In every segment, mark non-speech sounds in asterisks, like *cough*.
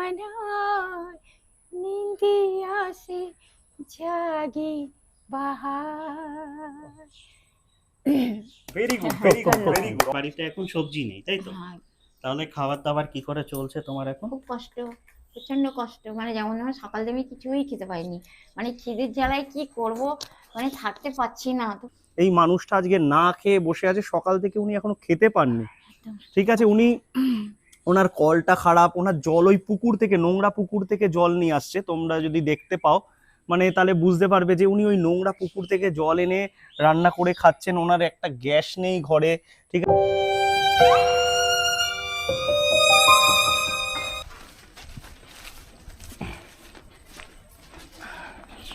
মনায় নিন্দি আসে জাগি বাহার। Very good very good very good বাড়িতে এখন সবজি নেই তাই তো? হ্যাঁ, তাহলে খাবার দাবার কি করে চলছে তোমার এখন? খুব কষ্ট প্রচণ্ড কষ্ট। মানে যেমন ধরো সকাল থেকে আমি কিছুই খেতে পাইনি মানে খিদের জ্বালায় কি করব? মানে থাকতে পারছি না তো। এই মানুষটা আজকে না খেয়ে বসে আছে সকাল থেকে উনি এখনও খেতে পাননি। ঠিক আছে উনি *clears throat* ওনার কলটা খারাপ ওনার জল ওই পুকুর থেকে নোংরা পুকুর থেকে জল নিয়ে আসছে। তোমরা যদি দেখতে পাও মানে তাহলে বুঝতে পারবে যে উনি ওই নোংরা পুকুর থেকে জল এনে রান্না করে খাচ্ছেন। ওনার একটা গ্যাস নেই ঘরে ঠিক আছে?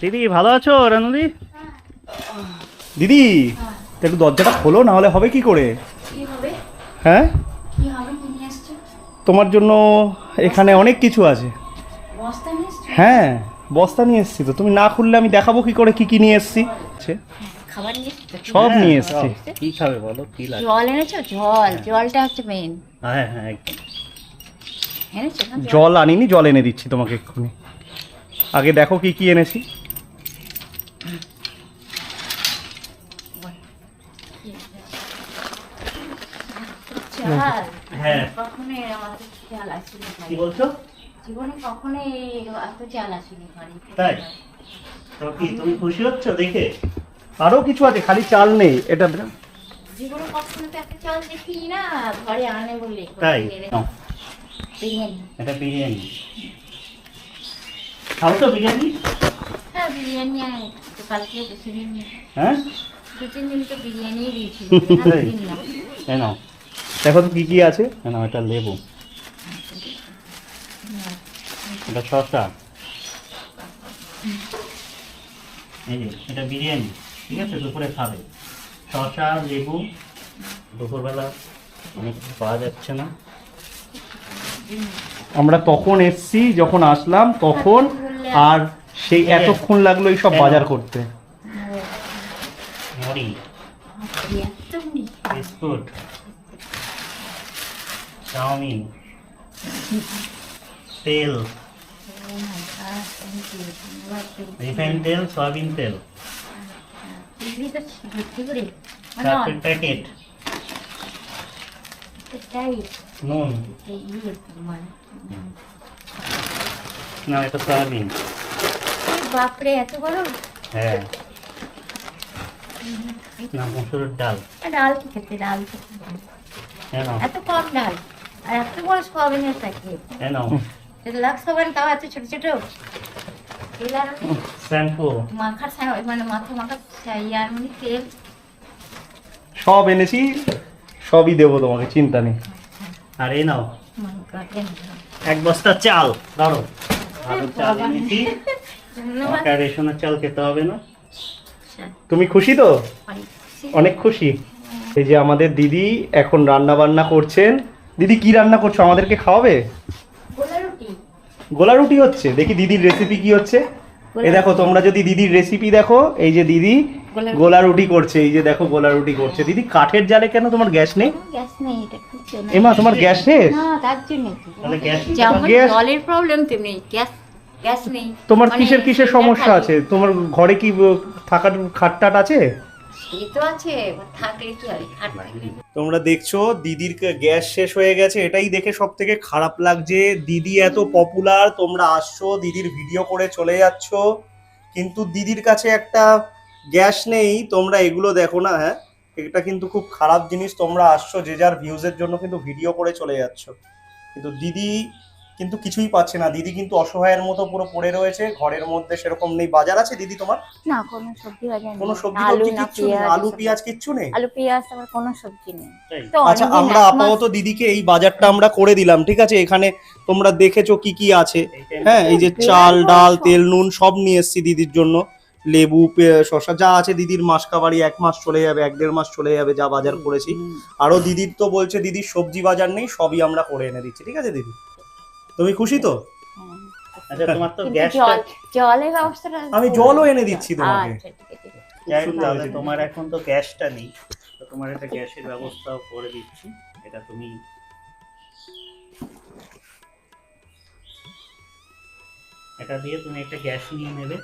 দিদি ভালো আছো রানুদি? দিদি একটু দরজাটা খোলো না হলে হবে কি করে? কি হবে? হ্যাঁ? তোমার জন্য এখানে অনেক কিছু আছে। হ্যাঁ বস্তা নিয়ে এসছি তো। তুমি না খুললে আমি দেখাবো কি করে কি কি নিয়ে এসছি। সব নিয়ে এসছি। কি খাবে বলো? কি লাগে? জল এনেছো? জল। জলটা হচ্ছে মেন হ্যাঁ হ্যাঁ জল? আনিনি জল এনে দিচ্ছি তোমাকে এক্ষুনি। আগে দেখো কি কি এনেছি। হ্যাঁ। কখনো এরম এত আসেনি কি বলছো? জীবনে কখনো এত চাল আসেনি ঘরে তাই? তো কি তুমি খুশি হচ্ছ দেখে? আরও কিছু আছে খালি চাল নেই এটা জীবনে কখনো তো এত চাল দেখিনি না ঘরে আনে বলে। তাই? বিরিয়ানি। এটা বিরিয়ানি। খাও তো বিরিয়ানি। হ্যাঁ বিরিয়ানি তো কালকে দিন হ্যাঁ? দু তিন দিন তো বিরিয়ানি দিয়েছিল *laughs* তাই? না? দেখো তো কি কি আছে। নাও এটা লেবু। এটা শসা। এই যে এটা বিরিয়ানি ঠিক আছে? দুপুরে খাবে। শসা লেবু দুপুরবেলা অনেক কিছু পাওয়া যাচ্ছে না। আমরা তখন এসছি যখন আসলাম তখন আর সেই এতক্ষণ লাগল এই সব বাজার করতে। মুড়ি বিস্কুট। চাউমিন তেল রিফাইন তেল সয়াবিন তেল। প্যাকেট। নুন। না এটা সয়াবিন। বাপরে এত বড় হ্যাঁ। না মসুরের ডাল। ডাল কি খেতে? ডাল খেতে এত কম ডাল। এত বড় সোয়াবিনের প্যাকেট হ্যাঁ নাও। লাক্স সোয়াবিন তাও এত ছোট ছোট। তেল শ্যাম্পু। মাখার মানে মাথা মাখার চাই মানে তেল। সব এনেছি সবই দেবো তোমাকে চিন্তা নেই। আর এই নাও। এক বস্তা চাল ধরো ভালো চাল বাবা। এনেছি। ধন্যবাদ। রেশনের চাল খেতে হবে না। তুমি খুশি তো? অনেক খুশি। এই যে আমাদের দিদি এখন রান্না বান্না করছেন। দিদি কি রান্না করছ? আমাদেরকে খাওয়াবে? গোলা রুটি। হচ্ছে? দেখি দিদির রেসিপি কি হচ্ছে। এ দেখো তোমরা যদি দিদির রেসিপি দেখো এই যে দিদি গোলা রুটি। করছে এই যে দেখো গোলা রুটি করছে। দিদি কাঠের জালে কেন তোমার গ্যাস নেই? গ্যাস এমা তোমার গ্যাস শেষ জলের প্রবলেম তেমনি নেই। তোমার মানে কিসের কিসের সমস্যা আছে? তোমার ঘরে কি থাকার সে তো আছে? তোমরা দেখছ দিদির গ্যাস শেষ হয়ে গেছে এটাই দেখে সব থেকে খারাপ লাগছে। দিদি এত পপুলার তোমরা আসছো দিদির ভিডিও করে চলে যাচ্ছ। কিন্তু দিদির কাছে একটা গ্যাস নেই তোমরা এগুলো দেখো না হ্যাঁ? এটা কিন্তু খুব খারাপ জিনিস তোমরা আসছো যে যার ভিউজের জন্য কিন্তু ভিডিও করে চলে যাচ্ছ। কিন্তু দিদি কিন্তু কিছুই পাচ্ছে না। দিদি কিন্তু অসহায়ের মতো পুরো পড়ে রয়েছে ঘরের মধ্যে সেরকম নেই। বাজার আছে দিদি তোমার? না কোনো সবজি বাজার নেই। কোনো সবজি আলু টবজি কিচ্ছু নেই? পেঁয়াজ আলু পেঁয়াজ কিচ্ছু নেই? আলু পেঁয়াজ আবার কোনো সবজি নেই। আচ্ছা আমরা আপাতত দিদিকে এই বাজারটা আমরা করে দিলাম ঠিক আছে? এখানে তোমরা দেখেছ কি কি আছে। হ্যাঁ এই যে চাল ডাল তেল নুন সব নিয়ে এসেছি দিদির জন্য। লেবু শসা যা আছে দিদির মাস কাবারি এক মাস চলে যাবে এক দেড় মাস চলে যাবে যা বাজার করেছি। আরও দিদির তো বলছে দিদির সবজি বাজার নেই সবই আমরা করে এনে দিচ্ছি ঠিক আছে দিদি? তুমি খুশি তো। আচ্ছা তোমার তো কিন্তু জলের ব্যবস্থাটা আমি জলও এনে দিচ্ছি তোমাকে। আচ্ছা ঠিক আছে যাই হোক তাহলে তোমার এখন তো গ্যাসটা নেই তো তোমার একটা গ্যাসের ব্যবস্থাও করে দিচ্ছি এটা তুমি এটা দিয়ে তুমি একটা গ্যাস নিয়ে নেবে।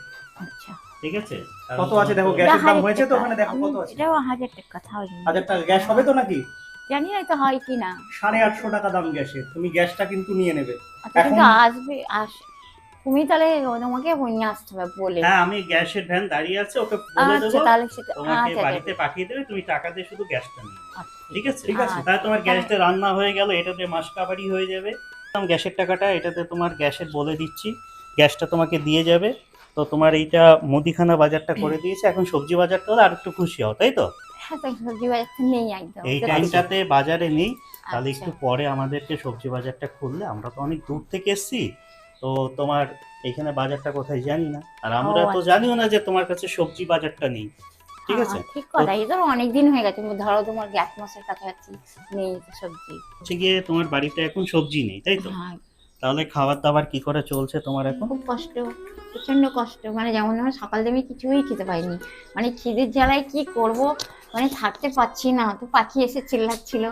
আচ্ছা। ঠিক আছে? কত আছে? দেখো গ্যাসের দাম হয়েছে তো ওখানে দেখো কত আছে। এটাও হাজার টাকা তাও জানি। হাজার টাকা। গ্যাস হবে তো নাকি? জানি না তো হয় কি না সাড়ে আটশো টাকা দাম গ্যাসের তুমি গ্যাসটা কিন্তু নিয়ে নেবে। আচ্ছা এখন- কিন্তু আসবে আস তুমি তাহলে তোমাকে নিয়ে আসতে হবে বলে। হ্যাঁ আমি গ্যাসের ভ্যান দাঁড়িয়ে আছে ওকে বলে আচ্ছা দেবো। তাহলে সেটা তোমাকে আচ্ছা বাড়িতে পাঠিয়ে দেবে তুমি টাকা দিয়ে শুধু গ্যাসটা নিয়ে ঠিক আছে? ঠিক আছে। তাহলে তোমার গ্যাসটা রান্না হয়ে গেল এটাতে মাসকাবারি হয়ে যাবে। গ্যাসের টাকাটা এটাতে তোমার গ্যাসের বলে দিচ্ছি। গ্যাসটা তোমাকে দিয়ে যাবে। তো তোমার এইটা মুদিখানা বাজারটা করে দিয়েছে। এখন সবজি বাজারটা হলে আর একটু খুশি হও তাই তো? হ্যাঁ তো সবজি বাজার নেই একদম। এই টাইমটাতে বাজারে নেই তাহলে আচ্ছা। একটু পরে আমাদেরকে সবজি বাজারটা খুললে আমরা তো অনেক দূর থেকে এসেছি তো তোমার এখানে বাজারটা কোথায় জানি না। আর আমরা তো আচ্ছা। জানিও না যে তোমার কাছে সবজি বাজারটা নেই ঠিক আছে? হ্যাঁ, ঠিক কথা। এই তো অনেক দিন হয়ে গেছে ধরো তোমার গ্যাস মাসের কাছাকাছি নেই সবজি। হচ্ছে গিয়ে তোমার বাড়িতে এখন সবজি নেই তাই তো? হ্যাঁ তাহলে খাবার দাবার কি করে চলছে তোমার এখন? খুব কষ্ট প্রচণ্ড কষ্ট। মানে যেমন আমি সকাল থেকে আমি কিছুই খেতে পাইনি মানে খিদের জ্বালায় কি করব? মানে থাকতে পারছি না। তো পাখি এসে চিল্লাচ্ছিল।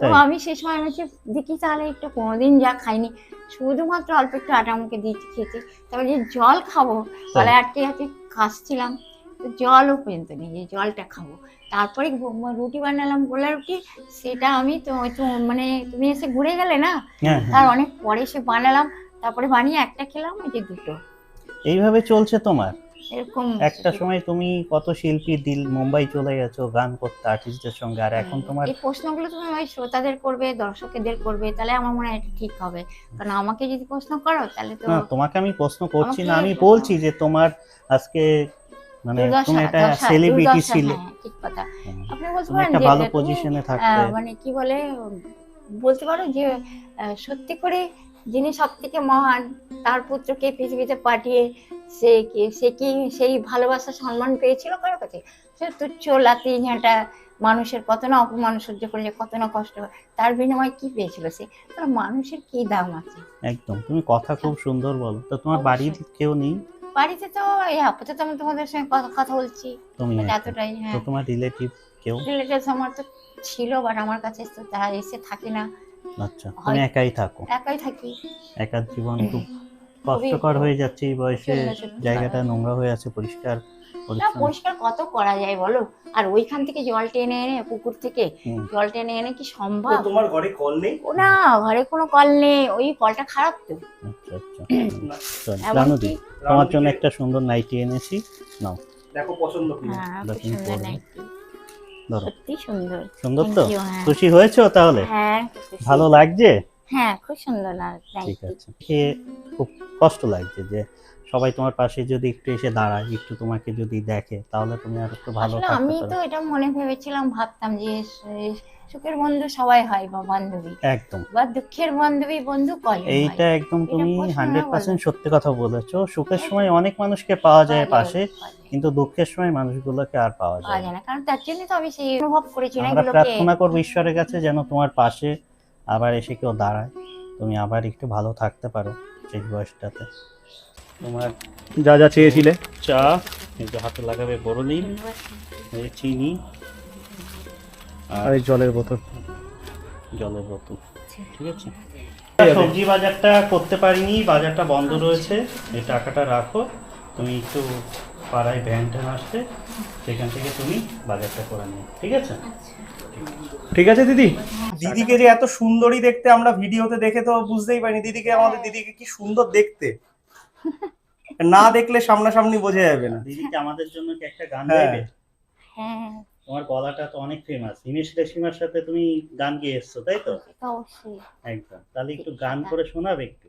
তো আমি সেই সময় আমি দেখি তাহলে একটু কোনোদিন যা খাইনি। শুধুমাত্র অল্প একটু আটা মুখে দিয়েছি খেয়েছি। তারপরে যে জল খাব তাহলে আটকে আটকে কাশছিলাম। তো জলও পর্যন্ত নেই যে জলটা খাব। তারপরে রুটি বানালাম গোলা রুটি সেটা আমি তো মানে তুমি এসে ঘুরে গেলে না হ্যাঁ তার অনেক পরে সে বানালাম তারপরে বানিয়ে একটা খেলাম ওই যে দুটো। এইভাবে চলছে তোমার? এরকম একটা সময় তুমি কত শিল্পী দিল মুম্বাই চলে গেছো গান করতে আর্টিস্টদের সঙ্গে আর এখন তোমার এই প্রশ্নগুলো তুমি ওই শ্রোতাদের করবে দর্শকদের করবে তাহলে আমার মনে হয় ঠিক হবে। কারণ আমাকে যদি প্রশ্ন করো তাহলে তো না তোমাকে আমি প্রশ্ন করছি না আমি বলছি যে তোমার আজকে মানে তুমি একটা সেলিব্রিটি ছিলে। হ্যাঁ, ঠিক কথা। আপনি বলতে পারেন একটা যে ভালো পজিশনে থাকতে। মানে কি বলে বলতে পারো যে সত্যি করে যিনি সব থেকে মহান তার পুত্রকে পৃথিবীতে পাঠিয়ে সে কি সে কি সেই ভালোবাসা সম্মান পেয়েছিল? কারও কাছে? সে তুচ্ছ লাতি ঝাঁটা মানুষের কত না অপমান সহ্য করলে কত না কষ্ট হয়, তার বিনিময়ে কি পেয়েছিল সে? মানুষের কি দাম আছে? একদম। তুমি কথা খুব সুন্দর বলো। তো তোমার বাড়ির কেউ নেই? বাড়িতে তো এই আপাতত আমি তোমাদের সঙ্গে কথা- কথা বলছি। তুমি মানে হ্যাঁ এতটাই তো হ্যাঁ তোমার রিলেটিভ কেউ? রিলেটিভ আমার তো ছিল বাট আমার কাছে তো তারা এসে থাকে না। আচ্ছা তুমি একাই থাকো? একাই থাকি। একার জীবন খুব কষ্টকর হয়ে যাচ্ছে এই বয়সে। জায়গাটা নোংরা হয়ে আছে পরিষ্কার না পরিষ্কার কত করা যায় বলো? আর ওইখান থেকে জল টেনে এনে পুকুর থেকে জল টেনে এনে কি সম্ভব? তোমার ঘরে কল নেই? ও না ঘরে কোনো কল নেই ওই কলটা খারাপ তো। আচ্ছা আচ্ছা। জানো দি তোমার জন্য একটা সুন্দর নাইটি এনেছি নাও। দেখো পছন্দ কি? হ্যাঁ সুন্দর নাইটি। সত্যি সুন্দর। সুন্দর তো? হ্যাঁ। খুশি হয়েছো তাহলে? হ্যাঁ ভালো লাগছে? হ্যাঁ খুব সুন্দর না ঠিক আছে। খেয়ে খুব কষ্ট লাগছে যে সবাই তোমার পাশে যদি একটু এসে দাঁড়ায় একটু তোমাকে যদি দেখে তাহলে তুমি আর একটু ভালো থাকতে আমি তো এটা মনে ভেবেছিলাম ভাবতাম যে সুখের বন্ধু সবাই হয় বা বান্ধবী একদম। বা দুঃখের বান্ধবী বন্ধু কয় এইটা একদম তুমি হান্ড্রেড পার্সেন্ট সত্যি কথা বলেছ। সুখের সময় অনেক মানুষকে পাওয়া যায় পাশে কিন্তু দুঃখের সময় মানুষগুলোকে আর পাওয়া যায় না। কারণ তার জন্য তো আমি সেই অনুভব করেছি না আমরা এগুলোকে। প্রার্থনা করব ঈশ্বরের কাছে যেন তোমার পাশে আবার এসে কেউ দাঁড়ায়। তুমি আবার একটু ভালো থাকতে পারো। সেই বয়সটাতে। তোমার যা যা চেয়েছিলে। চা এই যে হাতে লাগাবে বড়লিন এই চিনি আর আর এই জলের বোতল। জলের বোতল ঠিক আছে? সবজি বাজারটা করতে পারিনি বাজারটা বন্ধ রয়েছে এই টাকাটা রাখো। তুমি একটু পাড়ায় ভ্যান ট্যান আসবে। সেখান থেকে তুমি বাজারটা করে নিও ঠিক আছে? ঠিক আছে দিদি। দিদিকে যে এত সুন্দরী দেখতে আমরা ভিডিওতে দেখে তো বুঝতেই পারিনি। দিদিকে আমাদের দিদিকে কি সুন্দর দেখতে। না দেখলে সামনাসামনি বোঝা যাবে না। দিদিকে আমাদের জন্য কি একটা গান হ্যাঁ। গাইবে? হ্যাঁ। তোমার গলাটা তো অনেক ফেমাস হিমেশ রেশমিয়ার সাথে তুমি গান গেয়ে এসছো তাই তো? অবশ্যই। একদম। তাহলে একটু গান করে শোনাবে একটু।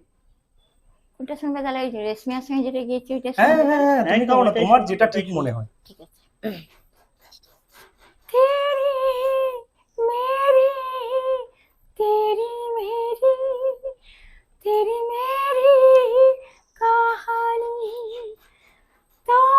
ওটার সঙ্গে তাহলে ওই রেশমিয়ার সঙ্গে যেটা গিয়েছি ওইটার হ্যাঁ হ্যাঁ হ্যাঁ তুমি গাও না তোমার যেটা ঠিক মনে হয়। ঠিক আছে। तेरी मेरी तेरी मेरी तेरी मेरी कहानी। तो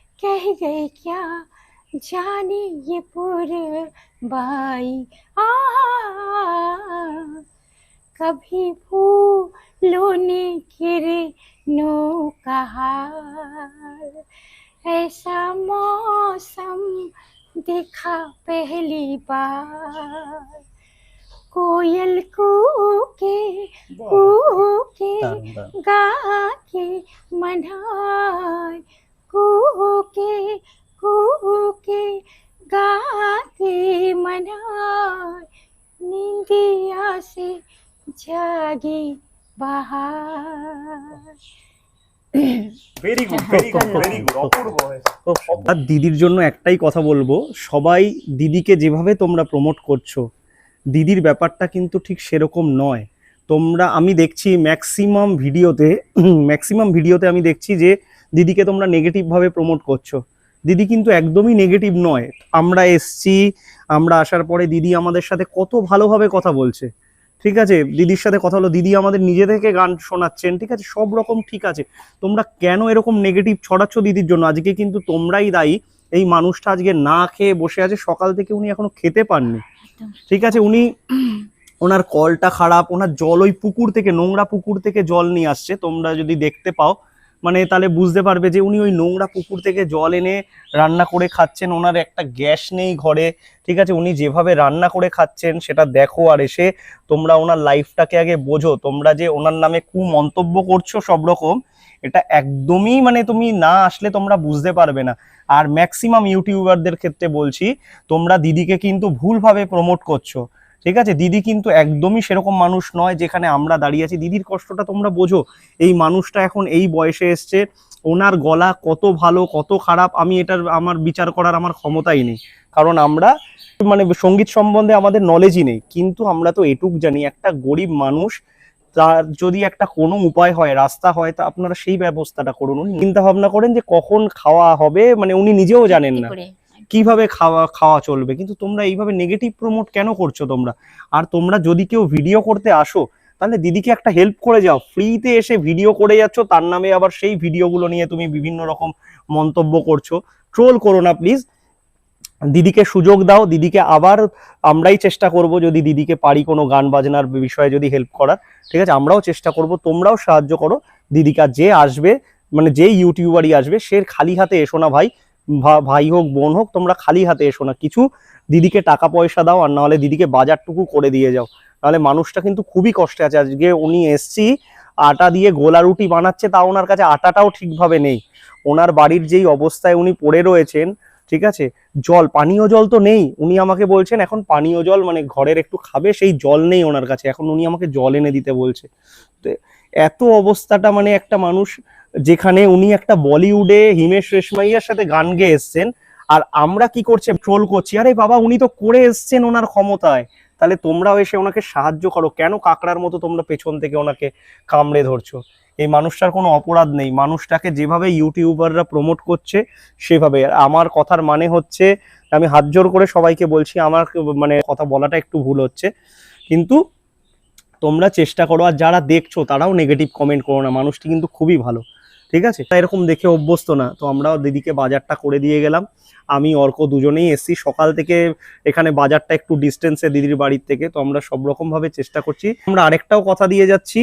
कह गए क्या? जाने ये पूरे बाई। आ कभी फूलों ने गिर नो कहा ऐसा मौसम देखा पहली बार। कोयल कूके कूके गा के मनाए। জাগে বাহার। হ্যাঁ, হ্যাঁ, হ্যাঁ। দিদির জন্য একটাই কথা বলব সবাই দিদিকে যেভাবে তোমরা প্রমোট করছ দিদির ব্যাপারটা কিন্তু ঠিক সেরকম নয়। তোমরা আমি দেখছি ম্যাক্সিমাম ভিডিওতে ম্যাক্সিমাম ভিডিওতে আমি দেখছি যে দিদিকে তোমরা নেগেটিভভাবে প্রমোট করছ। দিদি কিন্তু একদমই নেগেটিভ নয়। আমরা এসছি আমরা আসার পরে দিদি আমাদের সাথে কত ভালোভাবে কথা বলছে। ঠিক আছে? দিদির সাথে কথা হলো দিদি আমাদের নিজে থেকে গান শোনাচ্ছেন ঠিক আছে? সব রকম ঠিক আছে। তোমরা কেন এরকম নেগেটিভ ছড়াচ্ছ দিদির জন্য? আজকে কিন্তু তোমরাই দায়ী। এই মানুষটা আজকে না খেয়ে বসে আছে সকাল থেকে উনি এখনও খেতে পাননি। ঠিক আছে? উনি ওনার কলটা খারাপ ওনার জল ওই পুকুর থেকে নোংরা পুকুর থেকে জল নিয়ে আসছে। তোমরা যদি দেখতে পাও মানে তাহলে বুঝতে পারবে যে উনি ওই নোংরা পুকুর থেকে জল এনে রান্না করে খাচ্ছেন। ওনার একটা গ্যাস নেই ঘরে, ঠিক আছে? উনি যেভাবে রান্না করে খাচ্ছেন সেটা দেখো আর এসে তোমরা ওনার লাইফটাকে আগে বোঝো। তোমরা যে ওনার নামে কু মন্তব্য করছ সব রকম, এটা একদমই মানে তুমি না আসলে তোমরা বুঝতে পারবে না। আর ম্যাক্সিমাম ইউটিউবারদের ক্ষেত্রে বলছি, তোমরা দিদিকে কিন্তু ভুলভাবে প্রমোট করছ। ঠিক আছে? দিদি কিন্তু একদমই সেরকম মানুষ নয় যেখানে আমরা দাঁড়িয়ে আছি। দিদির কষ্টটা তোমরা বোঝো। এই মানুষটা এখন এই বয়সে এসছে। ওনার গলা কত ভালো কত খারাপ আমি এটার আমার বিচার করার আমার ক্ষমতাই নেই। কারণ আমরা মানে সংগীত সম্বন্ধে আমাদের নলেজই নেই। কিন্তু আমরা তো এটুক জানি একটা গরিব মানুষ তার যদি একটা কোনো উপায় হয় রাস্তা হয় তা আপনারা সেই ব্যবস্থাটা করুন। উনি চিন্তা ভাবনা করেন যে কখন খাওয়া হবে মানে উনি নিজেও জানেন না? কীভাবে খাওয়া খাওয়া চলবে? কিন্তু তোমরা এইভাবে নেগেটিভ প্রমোট কেন করছ তোমরা? আর তোমরা যদি কেউ ভিডিও করতে আসো, তাহলে দিদিকে একটা হেল্প করে যাও। ফ্রিতে এসে ভিডিও করে যাচ্ছ, তার নামে আবার সেই ভিডিওগুলো নিয়ে তুমি বিভিন্ন রকম মন্তব্য করছ। ট্রোল করো না প্লিজ দিদিকে সুযোগ দাও, দিদিকে আবার আমরাই চেষ্টা করব যদি দিদিকে পারি কোনো গান বাজনার বিষয়ে যদি হেল্প করার। ঠিক আছে? আমরাও চেষ্টা করব, তোমরাও সাহায্য করো। দিদিকা যে আসবে মানে যে ইউটিউবারই আসবে, সে খালি হাতে এসো না ভাই। ভাই হোক, বোন হোক, তোমরা খালি হাতে এসো না। কিছু দিদিকে টাকা পয়সা দাও, আর নাহলে দিদিকে বাজারটুকু করে দিয়ে যাও। নাহলে মানুষটা কিন্তু খুবই কষ্টে আছে। আজকে উনি এসছি, আটা দিয়ে গোলা রুটি বানাচ্ছে তা ওনার কাছে আটাটাও ঠিকভাবে নেই। ওনার বাড়ির যেই অবস্থায় উনি পড়ে রয়েছেন, ঠিক আছে? জল, পানীয় জল তো নেই। উনি আমাকে বলছেন, এখন পানীয় জল মানে ঘরের একটু খাবে, সেই জল নেই ওনার কাছে। এখন উনি আমাকে জল এনে দিতে বলছে। তো এত অবস্থাটা মানে একটা মানুষ যেখানে উনি একটা বলিউডে হিমেশ রেশমাইয়ার সাথে গান গেয়ে এসছেন। আর আমরা কি করছে ট্রোল করছি, আরে বাবা, উনি তো করে এসছেন ওনার ক্ষমতায়। তাহলে তোমরাও এসে ওনাকে সাহায্য করো। কেন কাকড়ার মতো তোমরা পেছন থেকে ওনাকে কামড়ে ধরছো? এই মানুষটার কোনো অপরাধ নেই। মানুষটাকে যেভাবে ইউটিউবাররা প্রমোট করছে, সেভাবে। আমার কথার মানে হচ্ছে, আমি হাত জোর করে সবাইকে বলছি, আমার মানে কথা বলাটা একটু ভুল হচ্ছে। কিন্তু তোমরা চেষ্টা করো, আর যারা দেখছ, তারাও নেগেটিভ কমেন্ট করো না। মানুষটি কিন্তু খুবই ভালো। ঠিক আছে? এরকম দেখে অভ্যস্ত না। তো আমরাও দিদিকে বাজারটা করে দিয়ে গেলাম। আমি, অর্ক দুজনেই এসছি। সকাল থেকে এখানে বাজারটা একটু ডিস্টেন্সে দিদির বাড়ির থেকে। তো আমরা সব রকম ভাবে চেষ্টা করছি। আমরা আরেকটাও কথা দিয়ে যাচ্ছি।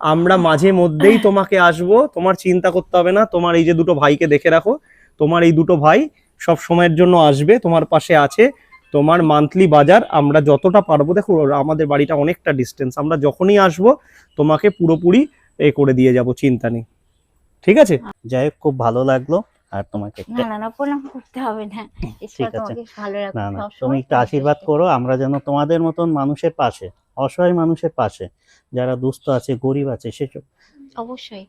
আমরা মাঝে মধ্যেই তোমাকে আসব। তোমার চিন্তা করতে হবে না। তোমার এই যে দুটো ভাইকে দেখে রাখো। তোমার এই দুটো ভাই সব সময়ের জন্য আসবে। তোমার পাশে আছে। তোমার মান্থলি বাজার আমরা যতটা পারব। দেখো, আমাদের বাড়িটা অনেকটা ডিস্টেন্স আমরা যখনই আসব, তোমাকে পুরোপুরি এ করে দিয়ে যাব, চিন্তা নেই। ঠিক আছে? যাই হোক খুব ভালো লাগল আর তোমাকে না না না প্রণাম করতে হবে না। *laughs* ঠিক আছে। ভালো না না তুমি একটু আশীর্বাদ করো আমরা যেন তোমাদের মতন মানুষের পাশে অসহায় মানুষের পাশে যারা দুস্থ আছে গরিব আছে সেসব অবশ্যই।